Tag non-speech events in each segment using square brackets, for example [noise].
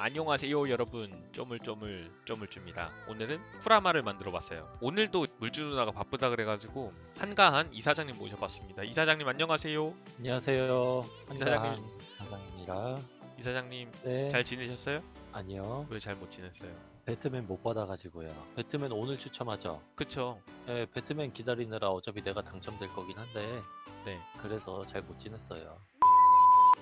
안녕하세요 여러분 쪼물쪼물 쪼물쭈입니다 오늘은 쿠라마를 만들어 봤어요 오늘도 물주 누나가 바쁘다 그래가지고 한가한 이사장님 모셔봤습니다 이사장님 안녕하세요 안녕하세요. 이사장님. 한가한 사장입니다. 이사장님 네. 잘 지내셨어요? 아니요. 왜 잘 못 지냈어요? 배트맨 못 받아가지고요. 배트맨 오늘 추첨하죠. 그쵸 네, 배트맨 기다리느라 어차피 내가 당첨될 거긴 한데. 네. 그래서 잘 못 지냈어요.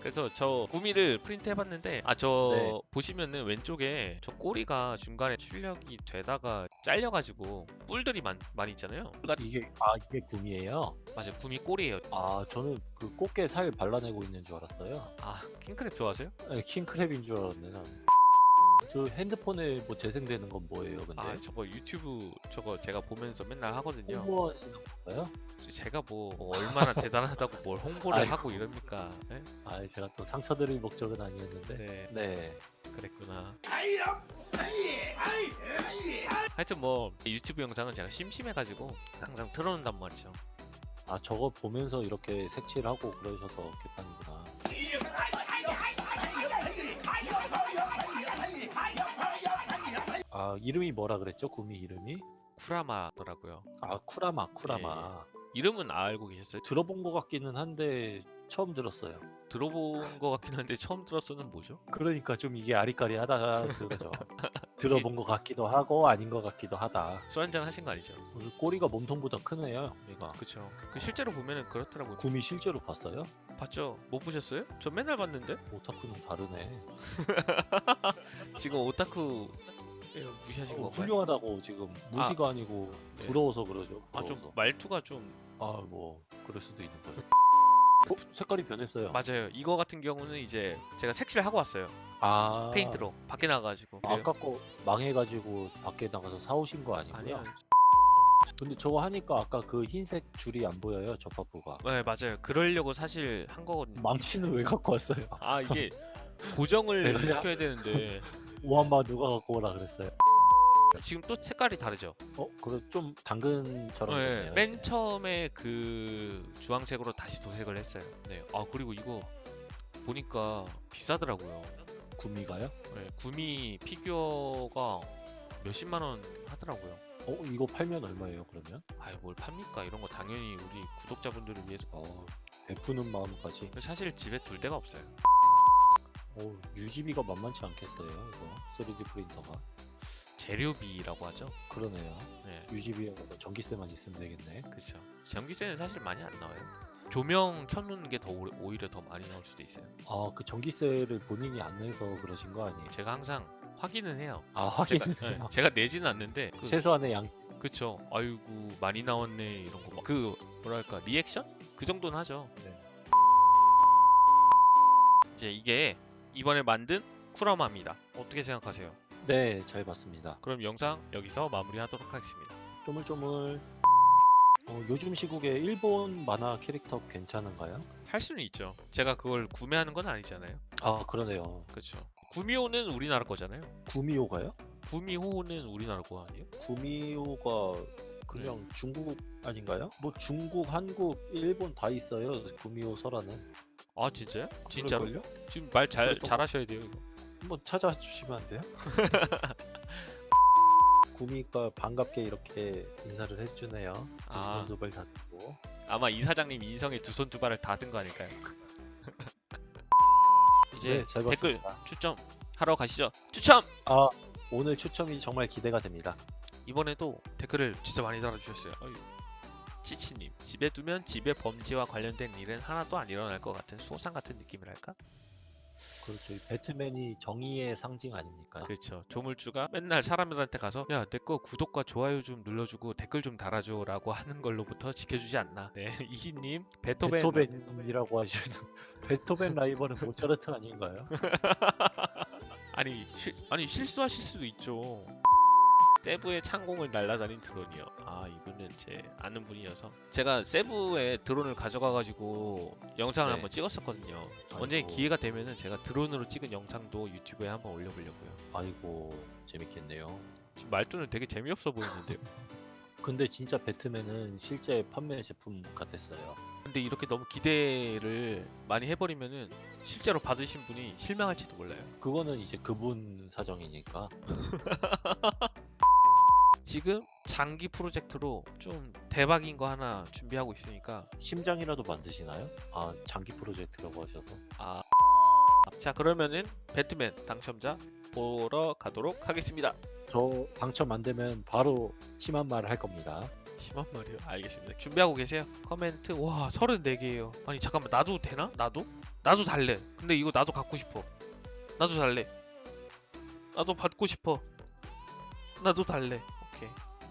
그래서 저 구미를 프린트 해봤는데 아저 네. 보시면은 왼쪽에 저 꼬리가 중간에 출력이 되다가 잘려가지고 뿔들이 많, 많이 있잖아요 이게 아 이게 구미예요? 맞아요 구미 꼬리예요 아 저는 그 꽃게 살 발라내고 있는 줄 알았어요. 아 킹크랩 좋아하세요? 네, 킹크랩인 줄 알았네. 나는. 저 핸드폰에 뭐 재생되는 건 뭐예요, 근데? 아 저거 유튜브 저거 제가 보면서 맨날 하거든요 홍보하시는 건가요? 제가 뭐 얼마나 [laughs] 대단하다고 뭘 홍보를 아이고. 하고 이럽니까? 네? 아 제가 또 상처드릴 목적은 아니었는데. 네, 네. 그랬구나. 하여튼 뭐 유튜브 영상은 제가 심심해가지고 항상 틀어놓는단 말이죠. 아 저거 보면서 이렇게 색칠하고 그러셔서 개판이구나. 아 이름이 뭐라 그랬죠? 구미 이름이? 쿠라마더라고요. 아 쿠라마 쿠라마. 이름은 알고 계셨어요? 들어본 것 같기는 한데 처음 들었어요. 들어본 것 같긴 한데 처음 들었어는 뭐죠? 그러니까 좀 이게 아리까리하다가 그거죠. [laughs] 들어본 것 같기도 하고 아닌 것 같기도 하다. 술 한잔 하신 거 아니죠? 오늘 꼬리가 몸통보다 크네요. 얘가. 그쵸. 그 실제로 보면은 그렇더라고요. 구미 실제로 봤어요? 봤죠? 못 보셨어요? 저 맨날 봤는데? 오타쿠는 다르네. [laughs] 지금 오타쿠 무시하신 어, 건가요? 훌륭하다고 지금 무시가 아, 니고 네. 부러워서 그러죠. 아. 좀 말투가 좀 아 뭐 그럴 수도 있는 거죠. [laughs] 어, 색깔이 변했어요. 맞아요. 이거 같은 경우는 이제 제가 색칠하고 왔어요. 아 페인트로 밖에 나가가지고. 아까 거 망해가지고 밖에 나가서 사오신 거 아니고요? 아니요. 근데 저거 하니까 아까 그 흰색 줄이 안 보여요 접합부가. 네 맞아요. 그러려고 사실 한 거거든요. 망치는 왜 갖고 왔어요? 아 이게 [laughs] 고정을 내가 시켜야 되는데 오한마 누가 갖고 오라 그랬어요? 지금 또 색깔이 다르죠. 어 그래 좀 당근처럼 네, 됐네요. 맨 이제. 처음에 그 주황색으로 다시 도색을 했어요. 네. 아 그리고 이거 보니까 비싸더라고요. 구미가요? 네, 구미 피규어가 몇십만 원 하더라고요. 어 이거 팔면 얼마예요 그러면? 아유 뭘 팝니까? 이런 거 당연히 우리 구독자분들을 위해서. 어 베푸는 마음까지. 사실 집에 둘 데가 없어요. 어 유지비가 만만치 않겠어요 이거 3D 프린터가. 재료비라고 하죠. 그러네요. 네. 유지비하고 전기세만 있으면 되겠네. 그렇죠. 전기세는 사실 많이 안 나와요. 조명 켜놓는 게 더 오히려 더 많이 나올 수도 있어요. 아 그 전기세를 본인이 안 내서 그러신 거 아니에요? 제가 항상 확인은 해요. 아 제가, 확인. 네, 제가 내지는 않는데 그, 최소한의 양. 그쵸. 아이고 많이 나왔네 이런 거. 그 뭐랄까 리액션? 그 정도는 하죠. 네. 이제 이게 이번에 만든 쿠라마입니다. 어떻게 생각하세요? 네, 잘 봤습니다. 그럼 영상 여기서 마무리하도록 하겠습니다. 쪼물쪼물. 어, 요즘 시국에 일본 만화 캐릭터 괜찮은가요? 할 수는 있죠. 제가 그걸 구매하는 건 아니잖아요. 아 그러네요. 그렇죠. 구미호는 우리나라 거잖아요. 구미호가요? 구미호는 우리나라 거 아니에요? 구미호가 그냥 중국 아닌가요? 뭐 중국, 한국, 일본 다 있어요. 구미호 설화는. 아 진짜요? 진짜로? 그럴걸요? 지금 말 잘 그럴 거- 잘하셔야 돼요 이거. 한번 찾아주시면 안 돼요? [laughs] 구미가 반갑게 이렇게 인사를 해주네요. 아. 두손 두발 다고 아마 이 사장님 인성에 두 손 두 발을 다 든 거 아닐까요? [laughs] 이제 네, 잘 댓글 봤습니다. 추첨 하러 가시죠. 추첨! 아 오늘 추첨이 정말 기대가 됩니다. 이번에도 댓글을 진짜 많이 달아주셨어요. 어이, 치치님 집에 두면 집의 범죄와 관련된 일은 하나도 안 일어날 것 같은 수호상 같은 느낌이랄까? 그렇죠. 이 배트맨이 정의의 상징 아닙니까? 그렇죠. 조물주가 맨날 사람들한테 가서 야 내 거 구독과 좋아요 좀 눌러주고 댓글 좀 달아줘라고 하는 걸로부터 지켜주지 않나. 네 [laughs] 이희님 베토벤 베토벤이라고 하시는 [laughs] 베토벤 라이벌은 모차르트 아닌가요? [laughs] 아니 실 아니 실수하실 수도 있죠. 세부의 창공을 날아다닌 드론이요. 아 이분은 제 아는 분이어서 제가 세부의 드론을 가져가가지고 영상을 네. 한번 찍었었거든요. 언제 아이고. 기회가 되면은 제가 드론으로 찍은 영상도 유튜브에 한번 올려보려고요. 아이고 재밌겠네요. 지금 말투는 되게 재미없어 보이는데요. [laughs] 근데 진짜 배트맨은 실제 판매 제품가 됐어요. 근데 이렇게 너무 기대를 많이 해버리면은 실제로 받으신 분이 실망할지도 몰라요. 그거는 이제 그분 사정이니까. [laughs] 지금 장기 프로젝트로 좀 대박인 거 하나 준비하고 있으니까 심장이라도 만드시나요? 아 장기 프로젝트라고 하셔서. 아. 자 그러면은 배트맨 당첨자 보러 가도록 하겠습니다. 저 당첨 안 되면 바로 심한 말을 할 겁니다. 심한 말이요. 알겠습니다. 준비하고 계세요. 커멘트 와 34개예요. 아니 잠깐만 나도 되나? 나도? 나도 달래. 근데 이거 나도 갖고 싶어. 나도 달래. 나도 받고 싶어. 나도 달래.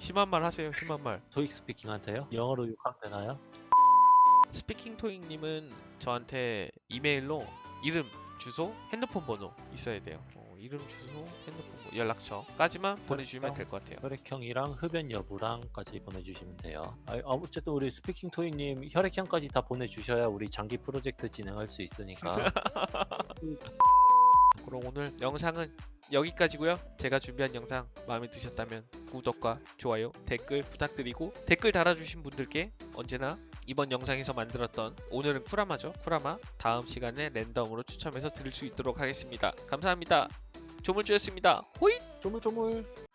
심한 말 하세요 심한 말 토익 스피킹한테요? 영어로 욕하면 되나요? 스피킹 토잉님은 저한테 이메일로 이름, 주소, 핸드폰 번호 있어야 돼요. 어, 이름, 주소, 핸드폰 번호, 연락처까지만 보내주시면 될 것 같아요. 혈액형이랑 흡연 여부랑까지 보내주시면 돼요. 아, 어쨌든 우리 스피킹 토이님 혈액형까지 다 보내주셔야 우리 장기 프로젝트 진행할 수 있으니까 [laughs] [laughs] 그럼 오늘 영상은 여기까지고요. 제가 준비한 영상 마음에 드셨다면 구독과 좋아요, 댓글 부탁드리고 댓글 달아주신 분들께 언제나 이번 영상에서 만들었던 오늘은 쿠라마죠. 쿠라마 다음 시간에 랜덤으로 추첨해서 드릴 수 있도록 하겠습니다. 감사합니다. 조물주였습니다. 호잇! 조물조물